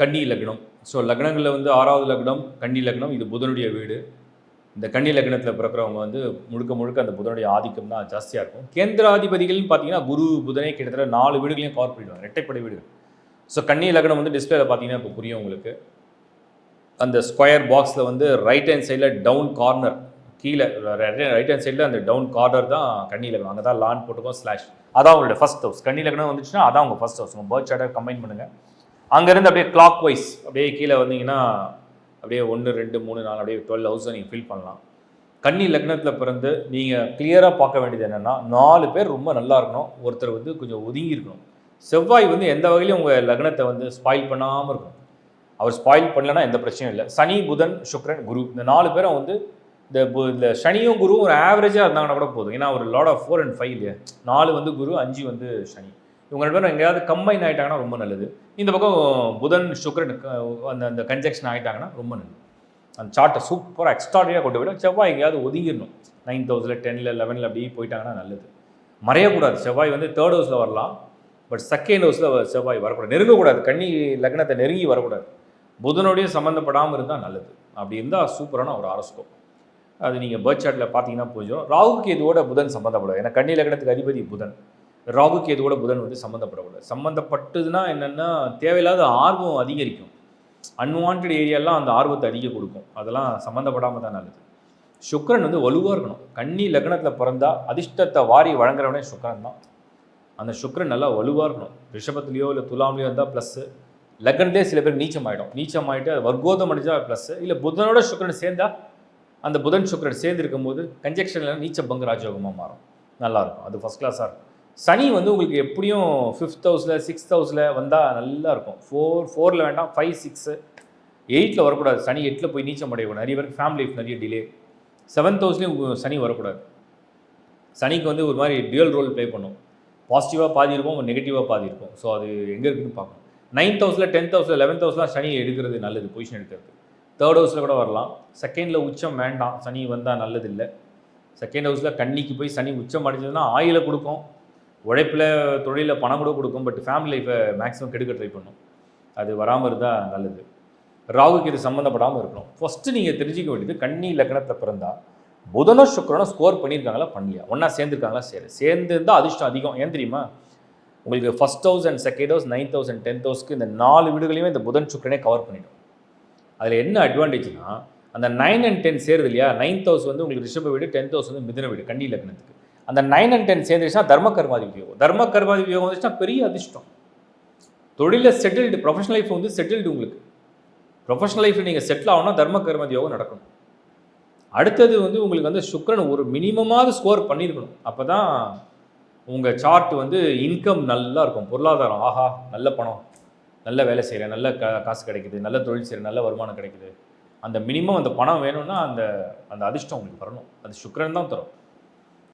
கன்னி லக்னம். ஸோ லக்னங்களில் வந்து ஆறாவது லக்னம் கன்னி லக்னம் இது புதனுடைய வீடு. இந்த கன்னி லக்னத்தில் பிறக்கிறவங்க வந்து முழுக்க முழுக்க அந்த புதனுடைய ஆதிக்கம் தான் ஜாஸ்தியாக இருக்கும். கேந்திராதிபதிகள்னு பார்த்தீங்கன்னா குரு புதனே கிட்டத்தட்ட நாலு வீடுகளையும் கவர் பண்ணிடுவாங்க. ரெட்டைப்படை வீடுகள். ஸோ கன்னி லக்னம் வந்து டிஸ்பிளேல பார்த்தீங்கன்னா இப்போ புரியும் உங்களுக்கு. அந்த ஸ்கொயர் பாக்ஸில் வந்து ரைட் ஹேண்ட் சைடில் டவுன் கார்னர் கீழே ரைட் ஹேண்ட் சைடில் அந்த டவுன் கார்னர் தான் கன்னி லக்னம். அங்கே தான் லான் போட்டுக்கோம் ஸ்லாஷ் அதான் அவங்களோட ஃபஸ்ட் ஹவுஸ் கன்னி லக்னம் வந்துச்சுன்னா அதான் அவங்க ஃபஸ்ட் ஹவுஸ் உங்கள் பேர்த் சார்ட்டை கம்பைன் பண்ணுங்கள் அங்கேருந்து அப்படியே கிளாக் வைஸ் அப்படியே கீழே வந்தீங்கன்னா அப்படியே ஒன்று ரெண்டு மூணு நாலு அப்படியே டுவெல் ஹவுஸை நீங்கள் ஃபில் பண்ணலாம். கன்னி லக்னத்தில் பிறந்து நீங்கள் கிளியராக பார்க்க வேண்டியது என்னென்னா நாலு பேர் ரொம்ப நல்லா இருக்கணும். ஒருத்தர் வந்து கொஞ்சம் ஒதுங்கி இருக்கணும். செவ்வாய் வந்து எந்த வகையிலும் உங்கள் லக்னத்தை வந்து ஸ்பாயில் பண்ணாமல் இருக்கும் அவர் ஸ்பாயில் பண்ணலன்னா எந்த பிரச்சனையும் இல்லை. சனி புதன் சுக்ரன் குரு இந்த நாலு பேரும் வந்து இந்த பு- இந்த சனியும் குருவும் ஒரு ஆவரேஜாக இருந்தாங்கன்னா கூட போதும். ஏன்னா ஒரு lot of four and five இல்லையா? நாலு வந்து குரு அஞ்சு வந்து சனி. இவங்க ரெண்டு பேரும் எங்கேயாவது கம்பைன் ஆகிட்டாங்கன்னா ரொம்ப நல்லது. இந்த பக்கம் புதன் சுக்ரன் அந்த அந்த கன்ஜெக்ஷன் ஆகிட்டாங்கன்னா ரொம்ப நல்லது. அந்த சார்ட்டை சூப்பராக எக்ஸ்ட்ராடியாக கொண்டு போய்டும் செவ்வாய் எங்கேயாவது ஒதுங்கிடணும். நைன் தௌசண்டில் டென்னில் லெவனில் அப்படி போயிட்டாங்கன்னா நல்லது. மறையக்கூடாது. செவ்வாய் வந்து தேர்ட் ஹவுஸில் வரலாம். பட் செகண்ட் ஹவுஸில் செவ்வாய் வரக்கூடாது. நெருங்கக்கூடாது. கன்னி லக்னத்தை நெருங்கி வரக்கூடாது. புதனோடையும் சம்மந்தப்படாமல் இருந்தால் நல்லது. அப்படி இருந்தால் சூப்பரான ஒரு அரசுக்கும் அது நீங்கள் பேர்த் சார்ட்டில் பார்த்தீங்கன்னா புரிஞ்சிடும். ராகுக்கு இதோட புதன் சம்மந்தப்படாது ஏன்னா கன்னி லக்னத்துக்கு அதிபதி புதன். ராகு கேதுவோட புதன் வந்து சம்மந்தப்படக்கூடாது சம்மந்தப்பட்டதுன்னா என்னென்னா தேவையில்லாத ஆர்வம் அதிகரிக்கும். அன்வான்ட் ஏரியாலாம் அந்த ஆர்வத்தை அதிக கொடுக்கும். அதெல்லாம் சம்மந்தப்படாமல் தான் நல்லது. சுக்கரன் வந்து வலுவாக இருக்கணும். கன்னி லக்னத்தில் பிறந்தா அதிர்ஷ்டத்தை வாரி வழங்குறவனே சுக்கிரன் தான். அந்த சுக்கரன் நல்லா வலுவாக இருக்கணும். ரிஷபத்துலேயோ இல்லை துலாம்லேயோ இருந்தால் ப்ளஸ்ஸு லக்னத்தே சில பேர் நீச்சம் ஆகிடும் நீச்சம் ஆகிட்டு அது வர்க்கோதம் அடிச்சா ப்ளஸ்ஸு இல்லை புதனோட சுக்கரன் சேர்ந்தால் அந்த புதன் சுக்கரன் சேர்ந்து இருக்கும்போது கன்ஜெக்ஷனில் நீச்ச பங்கு ராஜயோகமாக மாறும். நல்லாயிருக்கும் அது ஃபஸ்ட் கிளாஸாக இருக்கும். சனி வந்து உங்களுக்கு எப்படியும் ஃபிஃப்த் ஹவுஸில் சிக்ஸ்த் ஹவுஸில் வந்தால் நல்லா இருக்கும் ஃபோர் ஃபோரில் வேண்டாம் ஃபைவ் சிக்ஸு எயிட்டில் வரக்கூடாது. சனி எட்டில் போய் நீச்சம் அடையக்கூடாது. நிறைய பேருக்கு ஃபேமிலி லைஃப் நிறைய டிலே செவன்த் ஹவுஸ்லேயும் சனி வரக்கூடாது. சனிக்கு வந்து ஒரு மாதிரி டியூல் ரோல் ப்ளே பண்ணும். பாசிட்டிவாக பாதி இருக்கும் நெகட்டிவாக பாதி இருக்கும் ஸோ அது எங்கே இருக்குன்னு பார்க்கணும். நைன்த் ஹவுஸில் டென்த் ஹவுஸில் லெவன்த் ஹவுஸ்லாம் சனி எடுக்கிறது நல்லது பொசிஷன் எடுக்கிறது. தேர்ட் ஹவுஸில் கூட வரலாம். செகண்டில் உச்சம் வேண்டாம். சனி வந்தால் நல்லது இல்லை செகண்ட் ஹவுஸில் கன்னிக்கு போய் சனி உச்சம் அடைஞ்சதுன்னா ஆயில கொடுக்கும். உழைப்பில் தொழிலில் பணம் கூட கொடுக்கும் பட் ஃபேமிலி லைஃப்பை மேக்ஸிமம் கெடுக்க ட்ரை பண்ணும். அது வராமல் இருந்தால் நல்லது. ராகுக்கு இது சம்மந்தப்படாமல் இருக்கணும். ஃபஸ்ட்டு நீங்கள் தெரிஞ்சிக்க வேண்டியது கன்னி லக்னத்தை பிறந்தா புதனோ சுக்கரனோ ஸ்கோர் பண்ணியிருக்காங்களா? பண்ணலையா. ஒன்றா சேர்ந்துருக்காங்களா? சரி சேர்ந்துருந்தால் அதிர்ஷ்டம் அதிகம். ஏன் தெரியுமா? உங்களுக்கு first house and second house ninth house and tenth ஹவுஸ்க்கு இந்த நாலு வீடுகளையுமே இந்த புதன் சுக்கரனே கவர் பண்ணிடும். அதில் என்ன அட்வான்டேஜ்னா அந்த நைன் அண்ட் டென் சேருது இல்லையா? நைன்த் ஹவுஸ் வந்து உங்களுக்கு ரிஷப வீடு டென்த் ஹவுஸ் வந்து மிதன வீடு கண்ணி லக்னத்துக்கு. அந்த நைன் அண்ட் டென் சேர்ந்துச்சுன்னா தர்ம கர்மாதி வியோகம். தர்ம கர்மாதி வியோகம் வந்துச்சுன்னா பெரிய அதிர்ஷ்டம். தொழிலில் செட்டில்டு ப்ரொஃபஷனல் லைஃப் வந்து செட்டில்டு உங்களுக்கு. ப்ரொஃபஷனல் லைஃப்பில் நீங்கள் செட்டில் ஆகணும்னா தர்ம கர்மாதி யோகம் நடக்கணும். அடுத்தது வந்து உங்களுக்கு வந்து சுக்கரன் ஒரு மினிமமாவது ஸ்கோர் பண்ணியிருக்கணும் அப்போ தான் உங்கள் சார்ட் வந்து இன்கம் நல்லா இருக்கும். பொருளாதாரம் ஆஹா நல்ல பணம். நல்ல வேலை செய்கிறேன் நல்ல கா காசு கிடைக்குது நல்ல தொழில் செய்கிறேன் நல்ல வருமானம் கிடைக்குது. அந்த மினிமம் அந்த பணம் வேணும்னா அந்த அந்த அதிர்ஷ்டம் உங்களுக்கு வரணும். அது சுக்கரன் தான் தரும்.